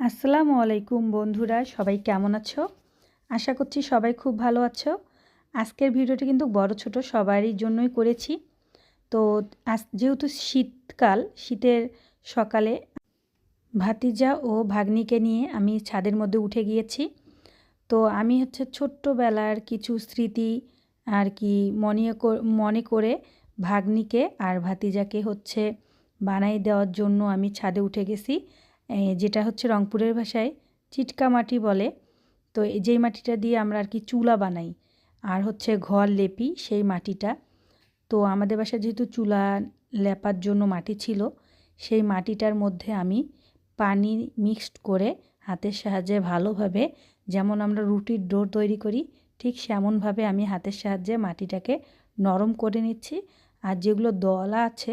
আসসালামু আলাইকুম বন্ধুরা, সবাই কেমন আছো? আশা করছি সবাই খুব ভালো আছো। আজকের ভিডিওটি কিন্তু বড় ছোট, সবারই জন্যই করেছি। তো আজ যেহেতু শীতকাল, শীতের সকালে ভাতিজা ও ভাগ্নিকে নিয়ে আমি ছাদের মধ্যে উঠে গিয়েছি। তো আমি হচ্ছে ছোট্টবেলার কিছু স্মৃতি আর কি মনে মনে করে ভাগ্নিকে আর ভাতিজাকে হচ্ছে বানাই দেওয়ার জন্য আমি ছাদে উঠে গেছি। যেটা হচ্ছে রংপুরের ভাষায় চিটকা মাটি বলে, তো যেই মাটিটা দিয়ে আমরা আর কি চুলা বানাই, আর হচ্ছে ঘর লেপি সেই মাটিটা। তো আমাদের বাসায় যেহেতু চুলা লেপার জন্য মাটি ছিল, সেই মাটিটার মধ্যে আমি পানি মিক্সড করে হাতের সাহায্যে ভালোভাবে, যেমন আমরা রুটির ডো তৈরি করি, ঠিক সেমনভাবে আমি হাতের সাহায্যে মাটিটাকে নরম করে নিচ্ছি। আর যেগুলো দলা আছে,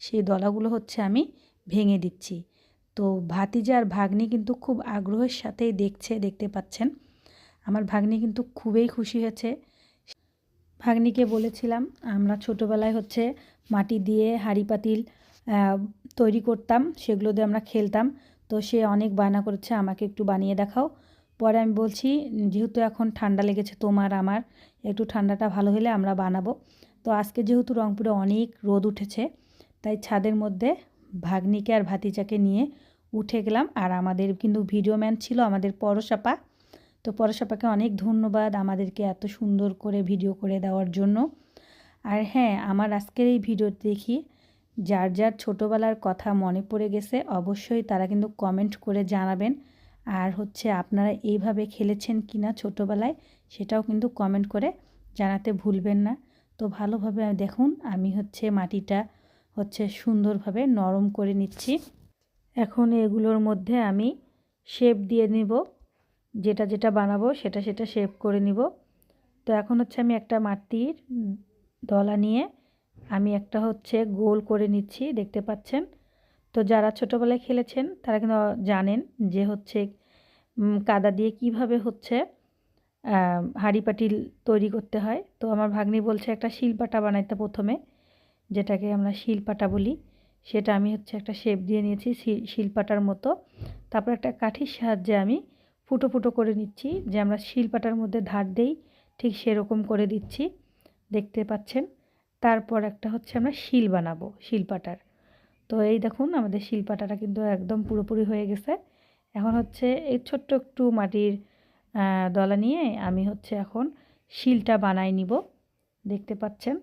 সেই দলাগুলো হচ্ছে আমি ভেঙে দিচ্ছি। তো ভাতিজা আর ভাগ্নি কিন্তু খুব আগ্রহের সাথেই দেখছে, দেখতে পাচ্ছেন। আমার ভাগ্নি কিন্তু খুবই খুশি হয়েছে। ভাগ্নিকে বলেছিলাম, আমরা ছোটোবেলায় হচ্ছে মাটি দিয়ে হাঁড়ি পাতিল তৈরি করতাম, সেগুলো দিয়ে আমরা খেলতাম। তো সে অনেক বায়না করেছে, আমাকে একটু বানিয়ে দেখাও। পরে আমি বলছি, যেহেতু এখন ঠান্ডা লেগেছে তোমার, আমার, একটু ঠান্ডাটা ভালো হলে আমরা বানাবো। তো আজকে যেহেতু রংপুরে অনেক রোদ উঠেছে, তাই ছাদের মধ্যে ভাগ্নিকে আর ভাতিজাকে নিয়ে উঠে গেলাম। আর আমাদের কিন্তু ভিডিও ম্যান ছিল আমাদের পরশাপা। তো পরশাপাকে অনেক ধন্যবাদ আমাদেরকে এত সুন্দর করে ভিডিও করে দেওয়ার জন্য। আর হ্যাঁ আমার আজকের এই ভিডিও দেখি, যার যার ছোটোবেলার কথা মনে পড়ে গেছে, অবশ্যই তারা কিন্তু কমেন্ট করে জানাবেন। আর হচ্ছে আপনারা এইভাবে খেলেছেন কি না ছোটোবেলায়, সেটাও কিন্তু কমেন্ট করে জানাতে ভুলবেন না। তো ভালোভাবে দেখুন, আমি হচ্ছে মাটিটা হচ্ছে সুন্দরভাবে নরম করে নিচ্ছি। এখন এগুলোর মধ্যে আমি শেপ দিয়ে নিব। যেটা যেটা বানাবো, সেটা সেটা শেপ করে নিব। তো এখন হচ্ছে আমি একটা মাটির দলা নিয়ে আমি একটা হচ্ছে গোল করে নিচ্ছি, দেখতে পাচ্ছেন? তো যারা ছোটোবেলায় খেলেছেন, তারা কিন্তু জানেন যে হচ্ছে কাদা দিয়ে কীভাবে হচ্ছে হাঁড়ি পাটিল তৈরি করতে হয়। তো আমার ভাগ্নি বলছে একটা শিলপাটা বানাইতে প্রথমে, যেটাকে আমরা শিলপাটা বলি। সেটা আমি হচ্ছে একটা শেপ দিয়ে নিয়েছি শিলপাটার মতো। তারপর একটা কাঠির সাহায্যে আমি ফুটো ফুটো করে নিচ্ছি। যে আমরা শিলপাটার মধ্যে ধার দেই, ঠিক সেরকম করে দিচ্ছি। দেখতে পাচ্ছেন? তারপর একটা হচ্ছে আমরা শিল বানাবো, শিলপাটার। তো এই দেখুন, আমাদের শিলপাটাটা কিন্তু একদম পুরোপুরি হয়ে গেছে। এখন হচ্ছে এই ছোট্ট একটু মাটির দলা নিয়ে আমি হচ্ছে এখন শিলটা বানাই নিব। দেখতে পাচ্ছেন?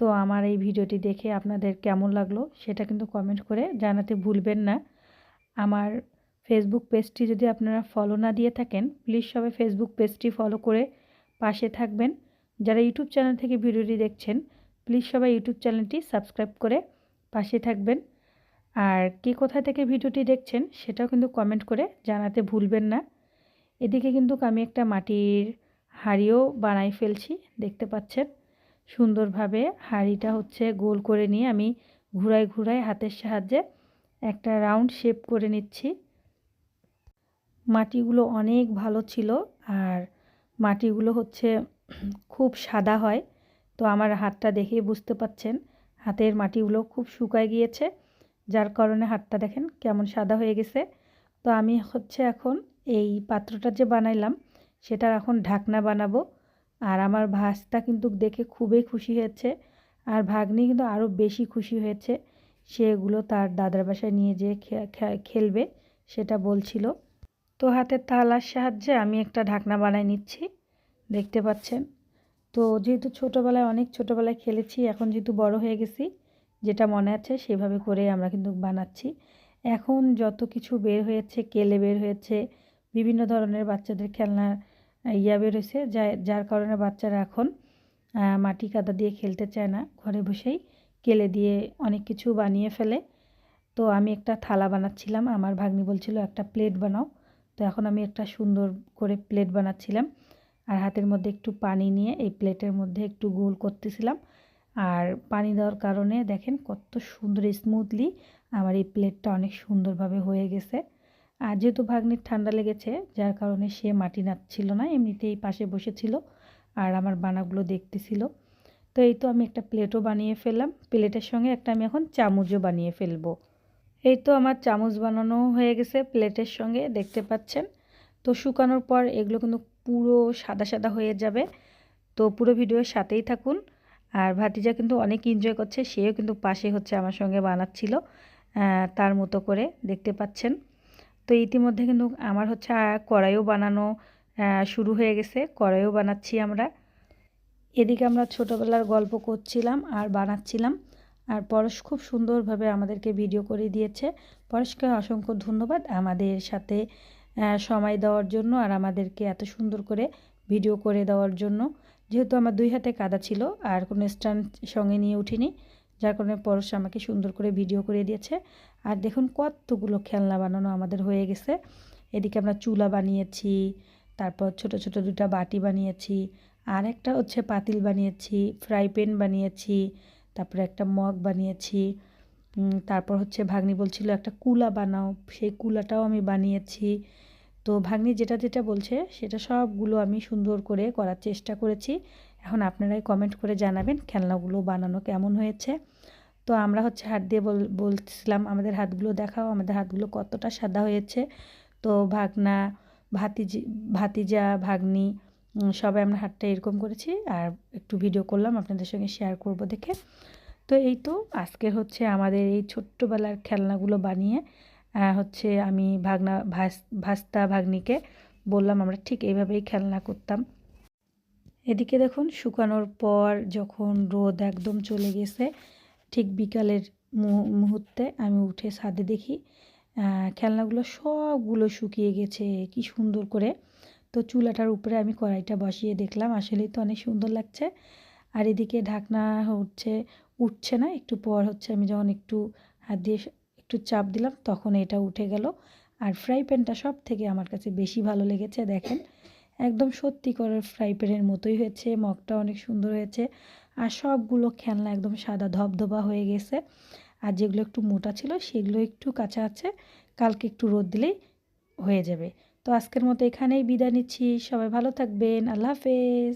তো আমার এই ভিডিওটি দেখে আপনাদের কেমন লাগল সেটা কিন্তু কমেন্ট করে জানাতে ভুলবেন না। আমার ফেসবুক পেজটি যদি আপনারা ফলো না দিয়ে থাকেন প্লিজ সবাই ফেসবুক পেজটি ফলো করে পাশে থাকবেন। যারা ইউটিউব চ্যানেল থেকে ভিডিওটি দেখছেন প্লিজ সবাই ইউটিউব চ্যানেলটি সাবস্ক্রাইব করে পাশে থাকবেন। আর কে কোথা থেকে ভিডিওটি দেখছেন, সেটাও কিন্তু কমেন্ট করে জানাতে ভুলবেন না। এদিকে কিন্তু আমি একটা মাটির হাড়িও বানাই ফেলছি, দেখতে পাচ্ছেন। সুন্দরভাবে হাঁড়িটা হচ্ছে গোল করে নিয়ে আমি ঘুরাই ঘুরাই হাতের সাহায্যে একটা রাউন্ড শেপ করে নিচ্ছি। মাটিগুলো অনেক ভালো ছিল আর মাটিগুলো হচ্ছে খুব সাদা হয়, তো আমার হাতটা দেখেই বুঝতে পাচ্ছেন হাতের মাটিগুলো খুব শুকায় গিয়েছে, যার কারণে হাতটা দেখেন কেমন সাদা হয়ে গেছে। তো আমি হচ্ছে এখন এই পাত্রটা যে বানাইলাম সেটার এখন ঢাকনা বানাবো। আর আমার ভাসটা কিন্তু দেখে খুবই খুশি হয়েছে। আর ভাগ্নি কিন্তু আরও বেশি খুশি হয়েছে। সেগুলো তার দাদার বাসায় নিয়ে যেয়ে খেলবে, সেটা বলছিল। তো হাতের তালার সাহায্যে আমি একটা ঢাকনা বানাই নিচ্ছি, দেখতে পাচ্ছেন। তো যেহেতু ছোটোবেলায়, অনেক ছোটোবেলায় খেলেছি, এখন যেহেতু বড় হয়ে গেছি, যেটা মনে আছে সেভাবে করে আমরা কিন্তু বানাচ্ছি। এখন যত কিছু বের হয়েছে, কেলে বের হয়েছে, বিভিন্ন ধরনের বাচ্চাদের খেলনার ইয়া বেরোছে যা, যার কারণে বাচ্চারা এখন মাটি কাদা দিয়ে খেলতে চায় না। ঘরে বসেই কেলে দিয়ে অনেক কিছু বানিয়ে ফেলে। তো আমি একটা থালা বানাচ্ছিলাম, আমার ভাগ্নি বলছিল, একটা প্লেট বানাও। তো এখন আমি একটা সুন্দর করে প্লেট বানাচ্ছিলাম। আর হাতের মধ্যে একটু পানি নিয়ে এই প্লেটের মধ্যে একটু গোল করতেছিলাম। আর পানি দেওয়ার কারণে দেখেন কত সুন্দর স্মুথলি আমার এই প্লেটটা অনেক সুন্দরভাবে হয়ে গেছে। আর যেহেতু ভাগ্নির ঠান্ডা লেগেছে, যার কারণে সে মাটি নাচ্ছিল না, এমনিতেই পাশে বসেছিল আর আমার বানাগুলো দেখতেছিল। তো এই তো আমি একটা প্লেটও বানিয়ে ফেললাম। প্লেটের সঙ্গে একটা আমি এখন চামচও বানিয়ে ফেলব। এই তো আমার চামচ বানানো হয়ে গেছে প্লেটের সঙ্গে, দেখতে পাচ্ছেন? তো শুকানোর পর এগুলো কিন্তু পুরো সাদা সাদা হয়ে যাবে। তো পুরো ভিডিওর সাথেই থাকুন। আর ভাতিজা কিন্তু অনেক এনজয় করছে, সেও কিন্তু পাশে হচ্ছে আমার সঙ্গে বানাচ্ছিল তার মতো করে, দেখতে পাচ্ছেন? তো ইতিমধ্যে কিন্তু আমার হচ্ছে কড়াইও বানানো শুরু হয়ে গেছে। কড়াইও বানাচ্ছি আমরা। এদিকে আমরা ছোটোবেলার গল্প করছিলাম আর বানাচ্ছিলাম। আর পরশ খুব সুন্দরভাবে আমাদেরকে ভিডিও করে দিয়েছে। পরশকে অসংখ্য ধন্যবাদ আমাদের সাথে সময় দেওয়ার জন্য আর আমাদেরকে এত সুন্দর করে ভিডিও করে দেওয়ার জন্য। যেহেতু আমার দুই হাতে কাদা ছিল আর কোনো স্ট্যান্ড সঙ্গে নিয়ে উঠিনি, যার কারণে পরশ আমাকে সুন্দর করে ভিডিও করে দিয়েছে। আর দেখুন কতগুলো খেলনা বানানো আমাদের হয়ে গেছে। এদিকে আমরা চুলা বানিয়েছি, তারপর ছোট ছোট দুটা বাটি বানিয়েছি, আর একটা হচ্ছে পাতিল বানিয়েছি, ফ্রাই প্যান বানিয়েছি, তারপরে একটা মগ বানিয়েছি তারপর হচ্ছে ভাগ্নি বলছিল একটা কুলা বানাও, সেই কুলাটাও আমি বানিয়েছি। তো ভাগ্নি যেটা যেটা বলছে সেটা সবগুলো আমি সুন্দর করে করার চেষ্টা করেছি। এখন আপনারাই কমেন্ট করে জানাবেন খেলনাগুলো বানানো কেমন হয়েছে। তো আমরা হচ্ছে হাত দিয়ে বল, বলছিলাম, আমাদের হাতগুলো দেখাও, আমাদের হাতগুলো কতটা সাদা হয়েছে। তো ভাগনা, ভাতিজি, ভাতিজা, ভাগ্নি সবাই আমরা হাতটা এরকম করেছি আর একটু ভিডিও করলাম, আপনাদের সঙ্গে শেয়ার করব দেখে। তো এই তো আজকের হচ্ছে আমাদের এই ছোট্টবেলার খেলনাগুলো বানিয়ে হচ্ছে আমি ভাগনা, ভাস, ভাস্তা ভাগ্নিকে বললাম, আমরা ঠিক এইভাবেই খেলনা করতাম। এদিকে দেখুন, শুকানোর পর যখন রোদ একদম চলে গেছে ঠিক বিকালের মুহূর্তে আমি উঠে ছাদে দেখি খেলনাগুলো সবগুলো শুকিয়ে গেছে, কি সুন্দর করে। তো চুলাটার উপরে আমি কড়াইটা বসিয়ে দেখলাম, আসলেই তো অনেক সুন্দর লাগছে। আর এদিকে ঢাকনা হচ্ছে, উঠছে না, একটু পর হচ্ছে আমি যখন একটু হাত দিয়ে একটু চাপ দিলাম, তখন এটা উঠে গেল। আর ফ্রাই প্যানটা সব থেকে আমার কাছে বেশি ভালো লেগেছে, দেখেন। একদম সত্যি করে ফ্রাই প্যানের মতোই হয়েছে মগটা অনেক সুন্দর হয়েছে। আর সবগুলো খেলনা একদম সাদা ধবধবা হয়ে গেছে। আর যেগুলো একটু মোটা ছিল, সেগুলো একটু কাঁচা আছে। কালকে একটু রোদ দিলেই হয়ে যাবে। তো আজকের মতো এখানেই বিদায় নিচ্ছি। সবাই ভালো থাকবেন। আল্লাহ হাফেজ।